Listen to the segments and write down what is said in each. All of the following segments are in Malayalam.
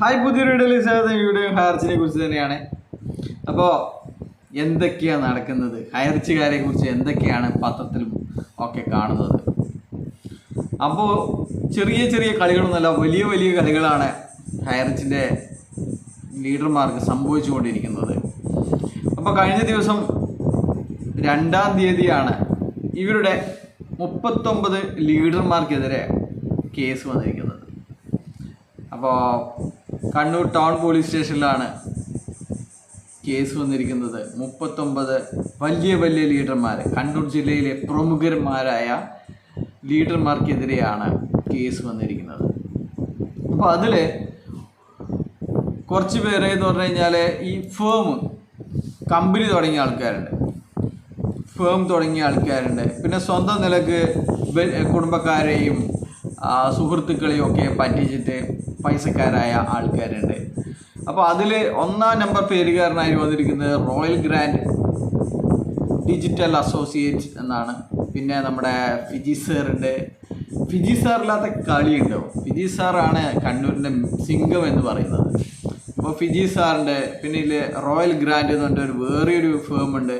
ഹായ് വീഡിയോയിൽ വീഡിയോ ഹയർച്ചിനെ കുറിച്ച് തന്നെയാണ്. അപ്പോൾ എന്തൊക്കെയാണ് നടക്കുന്നത്? ഹയർച്ചുകാരെ കുറിച്ച് എന്തൊക്കെയാണ് പത്രത്തിലും ഒക്കെ കാണുന്നത്? അപ്പോൾ ചെറിയ ചെറിയ കളികളൊന്നുമല്ല വലിയ വലിയ കളികളാണ് ഹയർച്ചിന്റെ ലീഡർമാർക്ക് സംഭവിച്ചുകൊണ്ടിരിക്കുന്നത്. അപ്പോൾ കഴിഞ്ഞ ദിവസം രണ്ടാം തീയതിയാണ് ഇവരുടെ മുപ്പത്തൊമ്പത് ലീഡർമാർക്കെതിരെ കേസ് വന്നിരിക്കുന്നത്. അപ്പോൾ കണ്ണൂർ ടൗൺ പോലീസ് സ്റ്റേഷനിലാണ് കേസ് വന്നിരിക്കുന്നത്. മുപ്പത്തൊമ്പത് വലിയ വലിയ ലീഡർമാർ കണ്ണൂർ ജില്ലയിലെ പ്രമുഖന്മാരായ ലീഡർമാർക്കെതിരെയാണ് കേസ് വന്നിരിക്കുന്നത്. അപ്പോൾ അതിൽ കുറച്ച് പേര് എന്ന് പറഞ്ഞു കഴിഞ്ഞാൽ ഈ ഫേം കമ്പനി തുടങ്ങിയ ആൾക്കാരുണ്ട്. ഫേം തുടങ്ങിയ ആൾക്കാരുണ്ട്. പിന്നെ സ്വന്തം നിലയ്ക്ക് കുടുംബക്കാരെയും സുഹൃത്തുക്കളെയും ഒക്കെ പറ്റിച്ചിട്ട് പൈസക്കാരായ ആൾക്കാരുണ്ട്. അപ്പോൾ അതിൽ ഒന്നാം നമ്പർ പേരുകാരനായി വന്നിരിക്കുന്നത് റോയൽ ഗ്രാൻഡ് ഡിജിറ്റൽ അസോസിയേറ്റ് എന്നാണ്. പിന്നെ നമ്മുടെ ഫിജി സാറുണ്ട്. ഫിജി സാറില്ലാത്ത കളിയുണ്ടോ? ഫിജി സാറാണ് കണ്ണൂരിന്റെ സിംഗം എന്ന് പറയുന്നത്. അപ്പോൾ ഫിജി സാറിന്റെ പിന്നെ ഇതിൽ റോയൽ ഗ്രാൻഡ് എന്ന് പറഞ്ഞിട്ട് ഒരു വേറെയൊരു ഫേം ഉണ്ട്.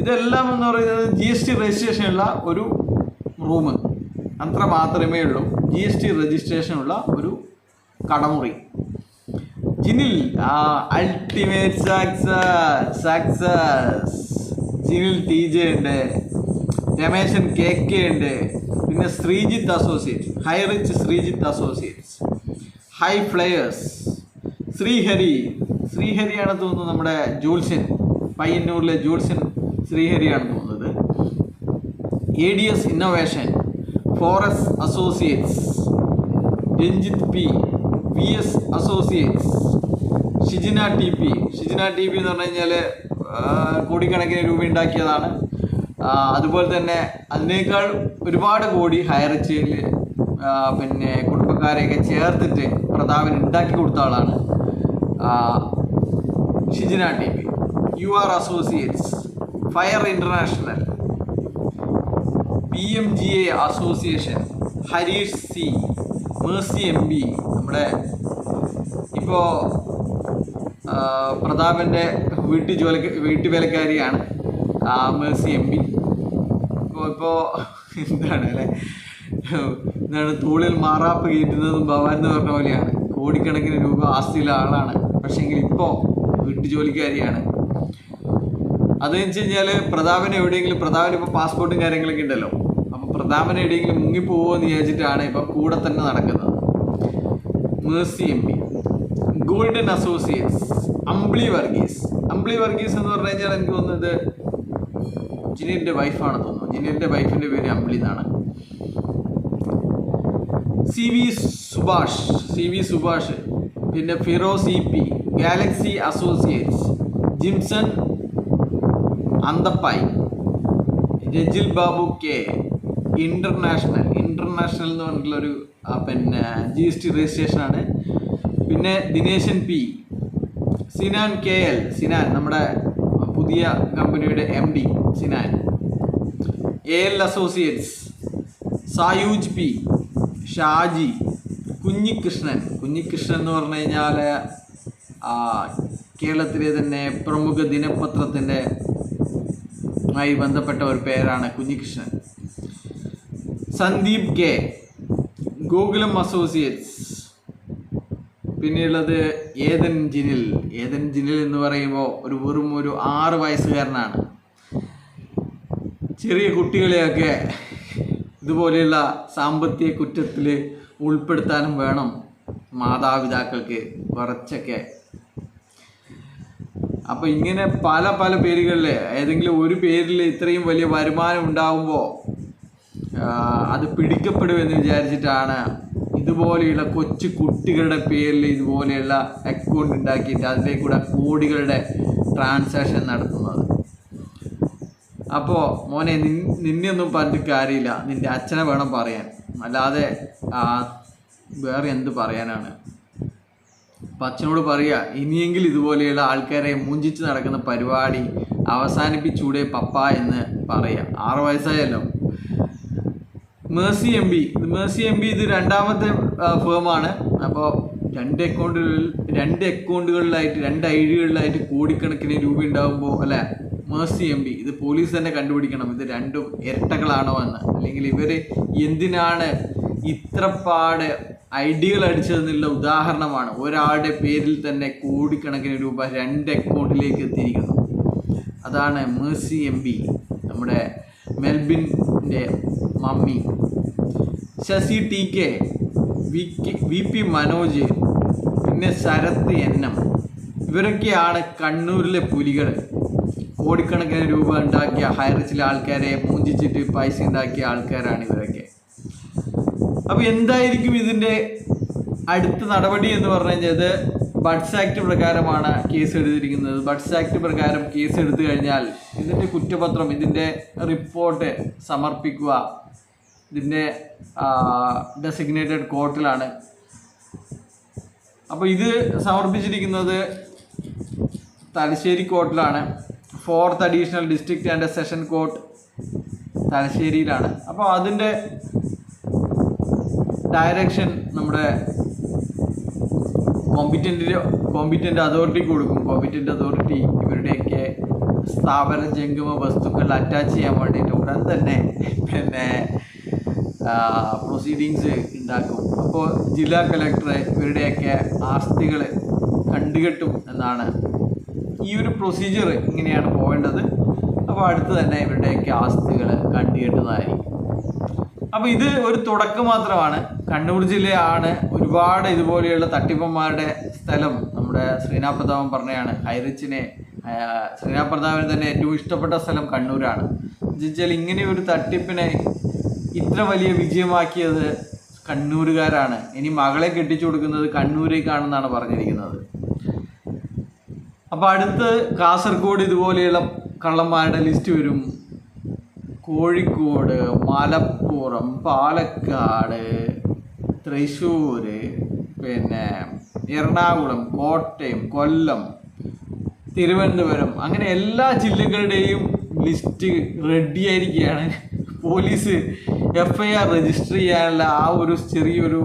ഇതെല്ലാം എന്ന് പറയുന്നത് ജി എസ് ടി രജിസ്ട്രേഷനുള്ള ഒരു റൂം അത്ര മാത്രമേ ഉള്ളൂ. ജി എസ് ടി രജിസ്ട്രേഷനുള്ള ഒരു കടമുറി. Jinil ultimate success success Jinil T J ഉണ്ട്. രമേശൻ കെ കെ ഉണ്ട്. പിന്നെ Sreejith associates high rich Sreejith associates high flyers Sreehari. ശ്രീഹരിയാണ് തോന്നുന്നത് നമ്മുടെ ജൂൽസൻ പയ്യന്നൂരിലെ ജൂൽസൻ ശ്രീഹരിയാണ് തോന്നുന്നത്. A D S innovation four s associates. Ranjith P V S associates. Shijina T P. Shijina T P എന്ന് പറഞ്ഞു കഴിഞ്ഞാൽ കോടിക്കണക്കിന് രൂപ ഉണ്ടാക്കിയതാണ്. അതുപോലെ തന്നെ അതിനേക്കാൾ ഒരുപാട് കോടി ഹയർ ചെയ്യൽ പിന്നെ കുടുംബക്കാരെയൊക്കെ ചേർത്തിട്ട് പ്രതാപൻ ഉണ്ടാക്കി കൊടുത്ത ആളാണ് Shijina T P. U R associates. Fire international P M G A association Harish C Mercy M P നമ്മുടെ ഇപ്പോൾ പ്രതാപന്റെ വീട്ടു ജോലി വീട്ടു വേലക്കാരിയാണ് മേഴ്സി എം പി ഇപ്പോൾ ഇപ്പോൾ എന്താണ് അല്ലേ? എന്താണ് തൂളിൽ മാറാപ്പ് കയറ്റുന്നതും ഭവാൻ എന്ന് പറഞ്ഞ പോലെയാണ്. കോടിക്കണക്കിന് രൂപ ആസ്തിയുള്ള ആളാണ്. പക്ഷേങ്കിൽ ഇപ്പോൾ വീട്ടു ജോലിക്കാരിയാണ് അതെന്ന് വെച്ച് കഴിഞ്ഞാൽ പ്രതാപന എവിടെയെങ്കിലും പ്രതാപൻ ഇപ്പോൾ പാസ്പോർട്ടും കാര്യങ്ങളൊക്കെ ഉണ്ടല്ലോ. അപ്പോൾ പ്രതാപന എവിടെയെങ്കിലും മുങ്ങിപ്പോവോ എന്ന് വിചാരിച്ചിട്ടാണ് ഇപ്പം കൂടെ തന്നെ നടക്കുന്നത്. Mercy M P golden associates Ambili Varghese Ambili Varghese എന്ന് പറഞ്ഞു കഴിഞ്ഞാൽ എനിക്ക് തോന്നുന്നത് ജിനിലിന്റെ വൈഫാണ് തോന്നുന്നു. ജിനിലിന്റെ വൈഫിന്റെ പേര് അംബ്ലി എന്നാണ്. C V Subhash C V Subhash പിന്നെ Firoz E P galaxy associates Jimson Anthappai. Rajil Babu K international. International എന്ന് പറഞ്ഞിട്ടുള്ളൊരു പിന്നെ ജി എസ് ടി രജിസ്ട്രേഷനാണ് പിന്നെ Dineshan P Sinan K L Sinan നമ്മുടെ പുതിയ കമ്പനിയുടെ M D Sinan. A L associates Sayooj P Shaji Kunhikrishnan. Kunhikrishnan എന്ന് പറഞ്ഞു കഴിഞ്ഞാൽ കേരളത്തിലെ തന്നെ പ്രമുഖ ദിനപത്രത്തിന്റെ മായി ബന്ധപ്പെട്ട ഒരു പേരാണ് കുഞ്ഞികൃഷ്ണൻ. സന്ദീപ് കെ. ഗോകുലം അസോസിയേറ്റ്സ്. പിന്നെയുള്ളത് ഏതൻ ജിനിൽ. ഏതൻ ജിനിൽ എന്ന് പറയുമ്പോൾ ഒരു വെറും ഒരു ആറ് വയസ്സുകാരനാണ്. ചെറിയ കുട്ടികളെയൊക്കെ ഇതുപോലെയുള്ള സാമ്പത്തിക കുറ്റത്തിൽ ഉൾപ്പെടുത്താനും വേണം മാതാപിതാക്കൾക്ക് കുറച്ചൊക്കെ അപ്പോൾ ഇങ്ങനെ പല പല പേരുകളിൽ ഏതെങ്കിലും ഒരു പേരിൽ ഇത്രയും വലിയ വരുമാനം ഉണ്ടാകുമ്പോൾ അത് പിടിക്കപ്പെടുമെന്ന് വിചാരിച്ചിട്ടാണ് ഇതുപോലെയുള്ള കൊച്ചു കുട്ടികളുടെ പേരിൽ ഇതുപോലെയുള്ള അക്കൗണ്ട് ഉണ്ടാക്കിയിട്ട് അതിലേക്ക് കൂടെ കോടികളുടെ ട്രാൻസാക്ഷൻ നടത്തുന്നത്. അപ്പോൾ മോനെ നിന്നെയൊന്നും പറഞ്ഞിട്ട് കാര്യമില്ല. നിന്റെ അച്ഛനെ വേണം പറയാൻ. അല്ലാതെ വേറെ എന്ത് പറയാനാണ്? അപ്പം അച്ഛനോട് പറയുക ഇനിയെങ്കിലും ഇതുപോലെയുള്ള ആൾക്കാരെ മൂഞ്ചിച്ച് നടക്കുന്ന പരിപാടി അവസാനിപ്പിച്ചൂടെ പപ്പ എന്ന് പറയുക ആറ് വയസ്സായല്ലോ. Mercy M B Mercy M B ഇത് രണ്ടാമത്തെ ഫേമാണ്. അപ്പോൾ രണ്ട് അക്കൗണ്ടുകളിൽ രണ്ട് അക്കൗണ്ടുകളിലായിട്ട് രണ്ട് ഐ ഡികളിലായിട്ട് കോടിക്കണക്കിന് രൂപ ഉണ്ടാകുമ്പോൾ അല്ലേ? മേഴ്സി എം ബി ഇത് പോലീസ് തന്നെ കണ്ടുപിടിക്കണം. ഇത് രണ്ടും ഇരട്ടകളാണോ എന്ന്. അല്ലെങ്കിൽ ഇവർ എന്തിനാണ് ഇത്രപ്പാട് ഐഡിയകൾ അടിച്ചതെന്നുള്ള ഉദാഹരണമാണ് ഒരാളുടെ പേരിൽ തന്നെ കോടിക്കണക്കിന് രൂപ രണ്ട് അക്കൗണ്ടിലേക്ക് എത്തിയിരിക്കുന്നു അതാണ് മേഴ്സി എം പി നമ്മുടെ മെൽബിന്റെ mummy. Sasi T K V K- V P Manoj പിന്നെ ശരത് എൻ എം. ഇവരൊക്കെയാണ് കണ്ണൂരിലെ പുലികൾ കോടിക്കണക്കിന് രൂപ ഉണ്ടാക്കിയ ഹൈറിച്ചിലെ ആൾക്കാരെ മൂഞ്ചിച്ചിട്ട് പൈസ ഉണ്ടാക്കിയ ആൾക്കാരാണ് ഇവരൊക്കെ. അപ്പോൾ എന്തായിരിക്കും ഇതിന്റെ അടുത്ത നടപടി എന്ന് പറഞ്ഞു കഴിഞ്ഞാൽ ബഡ്സ് ആക്ട് പ്രകാരമാണ് കേസ് എടുത്തിരിക്കുന്നത്. ബഡ്സ് ആക്ട് പ്രകാരം കേസ് എടുത്തു കഴിഞ്ഞാൽ ഇതിന്റെ കുറ്റപത്രം ഇതിന്റെ റിപ്പോർട്ട് സമർപ്പിക്കുക. ഇതിന്റെ ഡെസിഗ്നേറ്റഡ് കോർട്ടിലാണ് അപ്പോൾ ഇത് സമർപ്പിച്ചിരിക്കുന്നത് Thalassery കോർട്ടിലാണ് fourth additional district and session court തലശ്ശേരിയിലാണ്. അപ്പോൾ അതിന്റെ ഡയറക്ഷൻ നമ്മുടെ കോമ്പിറ്റന്റ് കോമ്പിറ്റന്റ് അതോറിറ്റിക്ക് കൊടുക്കും. കോമ്പിറ്റന്റ് അതോറിറ്റി ഇവരുടെയൊക്കെ സ്ഥാപന ജംഗമ വസ്തുക്കൾ അറ്റാച്ച് ചെയ്യാൻ വേണ്ടിയിട്ട് ഉടൻ തന്നെ പിന്നെ പ്രൊസീഡിങ്സ് ഉണ്ടാക്കും. അപ്പോൾ ജില്ലാ കളക്ടർ ഇവരുടെയൊക്കെ ആസ്തികൾ കണ്ടുകെട്ടും എന്നാണ് ഈ ഒരു പ്രൊസീജിയർ ഇങ്ങനെയാണ് പോകേണ്ടത്. അപ്പോൾ അടുത്ത് തന്നെ ഇവരുടെയൊക്കെ ആസ്തികൾ കണ്ടുകെട്ടുന്നതായിരിക്കും. അപ്പോൾ ഇത് ഒരു തുടക്കം മാത്രമാണ്. കണ്ണൂർ ജില്ലയാണ് ഒരുപാട് ഇതുപോലെയുള്ള തട്ടിപ്പന്മാരുടെ സ്ഥലം നമ്മുടെ ശ്രീനാഥ് പ്രതാപൻ പറഞ്ഞതാണ് ഹൈറിച്ചിനെ ശ്രീനാഥ് പ്രതാപന് തന്നെ ഏറ്റവും ഇഷ്ടപ്പെട്ട സ്ഥലം കണ്ണൂരാണ്. എന്നുവെച്ചാൽ ഇങ്ങനെ ഒരു തട്ടിപ്പിനെ ഇത്ര വലിയ വിജയമാക്കിയത് കണ്ണൂരുകാരാണ്. ഇനി മകളെ കെട്ടിച്ചു കൊടുക്കുന്നത് കണ്ണൂരേക്കാണെന്നാണ് പറഞ്ഞിരിക്കുന്നത്. അപ്പോൾ അടുത്ത് കാസർഗോഡ് ഇതുപോലെയുള്ള കള്ളന്മാരുടെ ലിസ്റ്റ് വരും. കോഴിക്കോട് മലപ്പുറം പാലക്കാട് തൃശ്ശൂർ പിന്നെ എറണാകുളം കോട്ടയം കൊല്ലം തിരുവനന്തപുരം അങ്ങനെ എല്ലാ ജില്ലകളുടെയും list റെഡിയായിരിക്കുകയാണ് police F I R register ചെയ്യാനുള്ള ആ ഒരു ചെറിയൊരു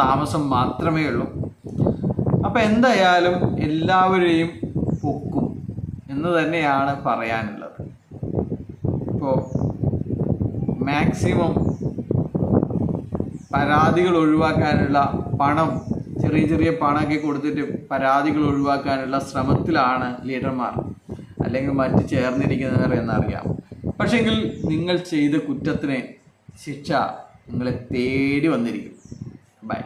താമസം മാത്രമേ ഉള്ളൂ. അപ്പം എന്തായാലും എല്ലാവരെയും പൊക്കും എന്ന് തന്നെയാണ് പറയാനുള്ളത്. ഇപ്പോൾ മാക്സിമം പരാതികൾ ഒഴിവാക്കാനുള്ള പണം ചെറിയ ചെറിയ പണമൊക്കെ കൊടുത്തിട്ട് പരാതികൾ ഒഴിവാക്കാനുള്ള ശ്രമത്തിലാണ് ലീഡർമാർ. അല്ലെങ്കിൽ മറ്റ് ചേർന്നിരിക്കുന്നവർ എന്നറിയാം. പക്ഷെങ്കിൽ നിങ്ങൾ ചെയ്ത കുറ്റത്തിന് ശിക്ഷ നിങ്ങളെ തേടി വന്നിരിക്കും. ബൈ